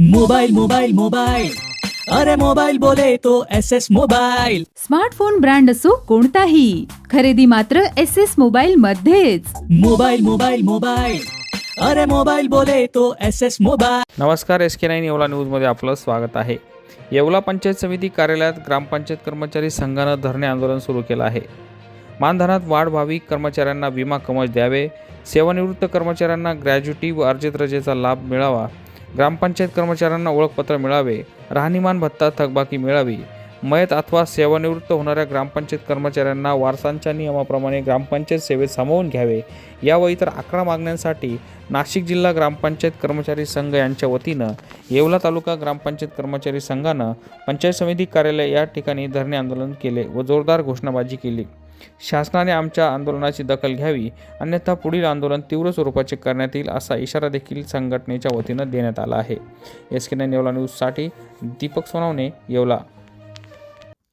Mobile mobile mobile अरे mobile बोले तो S S mobile smartphone brand असो कोणताही खरेदी मात्र एस एस मोबाईल मध्येच. मोबाइल मोबाइल मोबाइल अरे मोबाइल बोले तो एस एस मोबाइल नमस्कार एस के नाईन येवला न्यूजमध्ये आपलं स्वागत आहे. येवला पंचायत समिती कार्यालयात ग्रामपंचायत कर्मचारी संघानं धरणे आंदोलन सुरू केलं आहे. मानधनात वाढ व्हावी कर्मचाऱ्यांना विमा कवच द्यावे सेवानिवृत्त कर्मचाऱ्यांना ग्रॅज्युटी व अर्जित रजेचा लाभ मिळावा ग्रामपंचायत कर्मचाऱ्यांना ओळखपत्र मिळावे राहणीमान भत्ता थकबाकी मिळावी. मयत अथवा सेवानिवृत्त होणाऱ्या ग्रामपंचायत कर्मचाऱ्यांना वारसांच्या नियमाप्रमाणे ग्रामपंचायत सेवेत सामावून घ्यावे. या व इतर अकरा मागण्यांसाठी नाशिक जिल्हा ग्रामपंचायत कर्मचारी संघ यांच्या वतीनं येवला तालुका ग्रामपंचायत कर्मचारी संघानं पंचायत समिती कार्यालय या ठिकाणी धरणे आंदोलन केले व जोरदार घोषणाबाजी केली. शासनाने आमच्या आंदोलनाची दखल घ्यावी अन्यथा पुढील आंदोलन तीव्र स्वरूपाचे करण्यात येईल असा इशारा देखील संघटनेच्या वतीनं देण्यात आला आहे. एस के नाईन येवला न्यूजसाठी दीपक सोनावणे येवला.